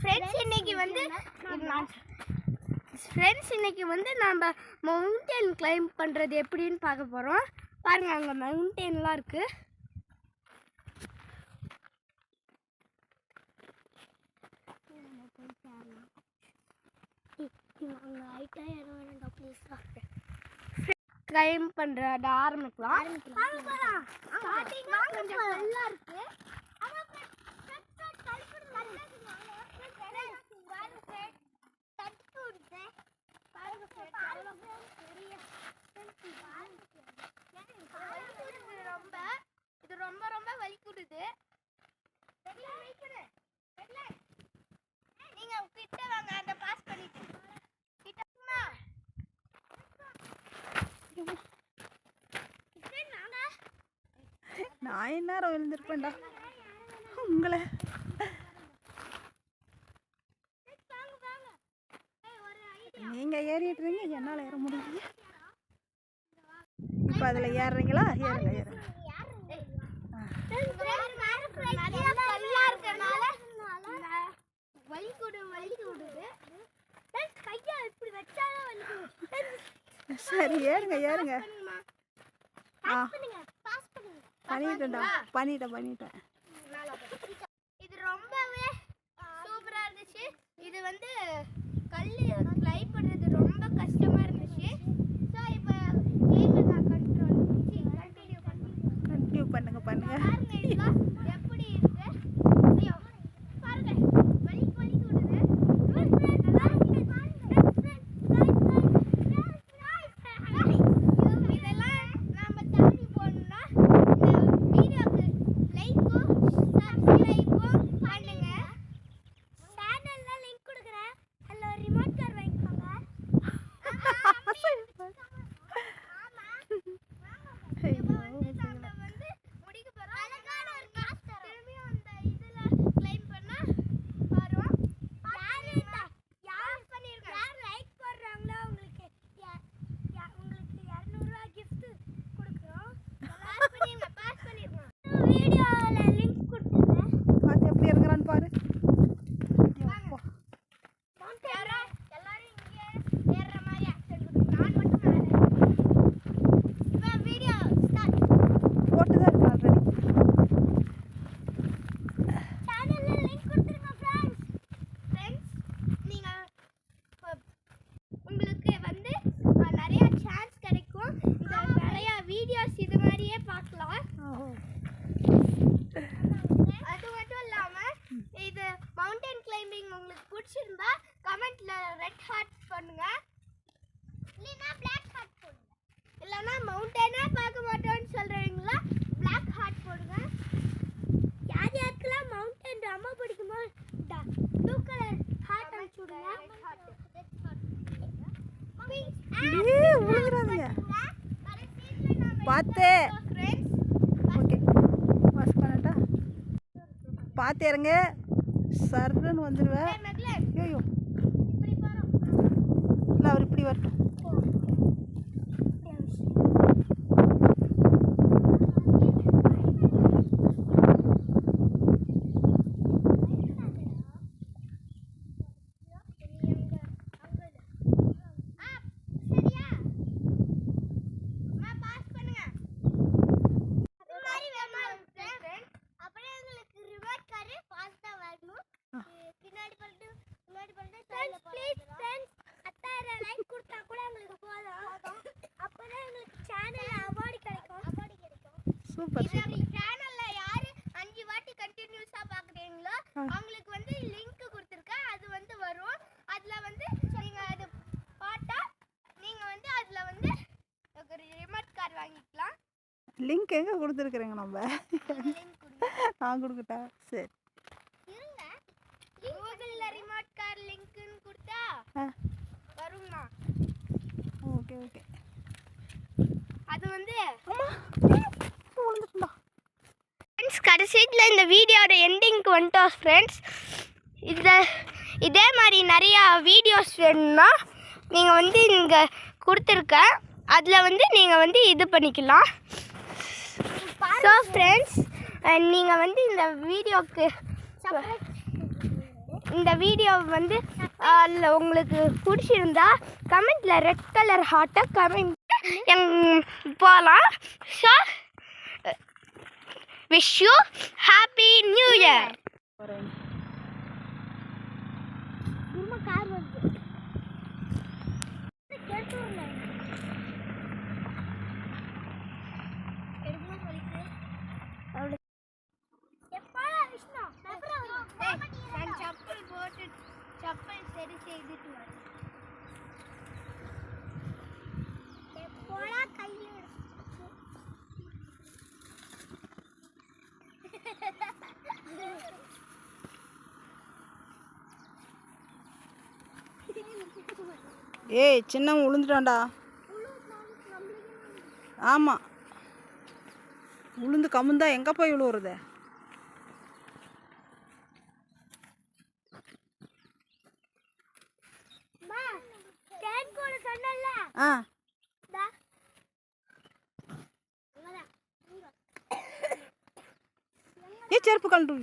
Friends இன்னைக்கு வந்து friends இன்னைக்கு வந்து நம்ம மவுண்டன் கிளைம் பண்ணுறது எப்படின்னு பார்க்க போகிறோம் பாருங்க அங்கே மவுண்டன்லாம் இருக்கு. கிளைம் பண்ணுறத ஆரம்பிக்கலாம் ஆரம்பிக்கலாம் கொஞ்சம் நல்லா இருக்கு. ரொம்ப இது ரொம்ப ரொம்ப வலிக்குடுது கொடுது நீங்க கிட்ட வாங்க அந்த பாஸ் பண்ணிட்டு கிட்ட வாங்க. கிட்ட வாங்க. நான் எந்நேரம் விழுந்திருப்பேன்டா உங்களை வாங்க வாங்க ஏய், ஒரு idea. நீங்கள் ஏறிட்டுறீங்க என்னால் ஏற முடியலையே இப்போ அதில் ஏறுறீங்களா? ஏறுங்க ஏறுங்க. சரி ஏறுங்க ஏறுங்க. ஆ. பண்ணிட்டேன்டா பண்ணிட்டேன் பண்ணிட்டேன். இது ரொம்பவே சூப்பரா இருந்துச்சு. இது வந்து கல்லு ட்ரை பண்றது ரொம்ப கஷ்டமா இருந்துச்சு ஸோ இப்போ கேமை நான் கண்ட்ரோல் கண்டினியூ பண்ணுறேன் கண்டினியூ பண்ணுங்க பண்ணுங்க பாருங்க இதெல்லாம் எப்படி இருக்கு ஐயோ பாருங்க வலி வலி விடுது இதெல்லாம் நாம தாண்டி போகணும்னா இந்த வீடியோக்கு லைக்கும் சப்ஸ்கிரைபும் பண்ணுங்க சேனல்ல லிங்க் கொடுக்குறேன் அதில் ஒரு ரிமோட் கார் வாங்கிக்கோங்க ஐயோ, நம்ம வந்து முடிக்க போறோம் அழகான ஒரு காசு திரும்பியும் அந்த இதுல claim பண்ணா வரும் யாரு இந்த யார் பண்ணிருக்க யார் லைக் போடுறாங்களோ உங்களுக்கு யா- யா- உங்களுக்கு 200 ரூபாய் gift கொடுக்குறோம் பாஸ் பண்ணிருங்க பாஸ் பண்ணிருங்க வீடியோல லிங்க் கொடுத்துருக்கேன் பார்த்து எப்படி இறங்குறான்னு பாரு அப்பா. யாரோ எல்லாரும் இங்கே ஏறுற மாதிரி ஆக்சன் கொடுங்க நான் மட்டும் மேலே இப்போ வீடியோ ஸ்டார்ட் போட்டு தான் இருக்கு ஆல்ரெடி சேனல்ல லிங்க் கொடுத்துருங்க ஃப்ரெண்ட்ஸ் ஃப்ரெண்ட்ஸ் நீங்க இப்ப உங்களுக்கு வந்து அஹ், நிறைய சான்ஸ் கிடைக்கும் இந்த நிறைய வீடியோஸ் இது மாதிரியே பார்க்கலாம் ஓஹோ அது மட்டும் இல்லாம இது மவுண்டன் கிளைம்பிங் உங்களுக்கு பிடிச்சிருந்தா கமெண்ட்ல ரெட் ஹார்ட் பண்ணுங்க இல்லைன்னா பிளாக் ஹார்ட் போடுங்க இல்லைன்னா மவுண்டனே பார்க்க மாட்டோம்னு சொல்றீங்களா? பிளாக் ஹார்ட் போடுங்க. யார் யாருக்கெல்லாம் மவுண்டன் ரொம்ப பிடிக்குமோ ப்ளூ கலர் ஹார்ட் அனுப்பிச்சு விடுங்க. பார்த்து. ஓகே. வாஷ் பண்ணட்டா. பார்த்து இறங்க சர்ன்னு வந்துடுவேன் ஐயோ இல்லை அவர் இப்படி வரட்டும். Super super. சேனல்ல யாரு அஞ்சு வாட்டி கண்டினியூஸா பாக்குறீங்களோ. அவங்களுக்கு வந்து லிங்க் கொடுத்துருக்கேன் அது வந்து வரும். அதுல வந்து நீங்க அது பார்த்தா நீங்க வந்து அதுல வந்து ஒரு ரிமோட் கார் வாங்கிக்கலாம். லிங்க் எங்கே கொடுத்துருக்குறேங்க நம்ம? நான் கொடுக்கட்டா? சரி. இருங்க. கூகுள்ல ரிமோட் கார் லிங்க்னு கொடுத்தா வருங்கண்ணா ஓகே ஓகே. அது வந்து அம்மா. விழுந்துட்டுமா ஃப்ரெண்ட்ஸ் கடைசியில் இந்த வீடியோட எண்டிங்க்கு வந்துட்டோம் ஃப்ரெண்ட்ஸ் இந்த இதே மாதிரி நிறையா வீடியோஸ் வேணும்னா நீங்கள் வந்து இங்கே கொடுத்துருக்கேன் அதில் வந்து நீங்கள் வந்து இது பண்ணிக்கலாம். ஸோ ஃப்ரெண்ட்ஸ் நீங்கள் வந்து இந்த வீடியோக்கு இந்த வீடியோ வந்து அதில் உங்களுக்கு பிடிச்சிருந்தா கமெண்ட்டில் ரெட் கலர் ஹார்ட்டை கமெண்ட் போகலாம் so wish you happy new year car வருது செப்பல் போட்டு சப்பல் சரி செய்துட்டு வரேன். ஏய் சின்னவன் விழுந்துட்டான்டா ஆமாம் உளுந்து கமுந்தா எங்கே போய் விழுவுறது ஆ. ஏ செருப்பு கழட்டு.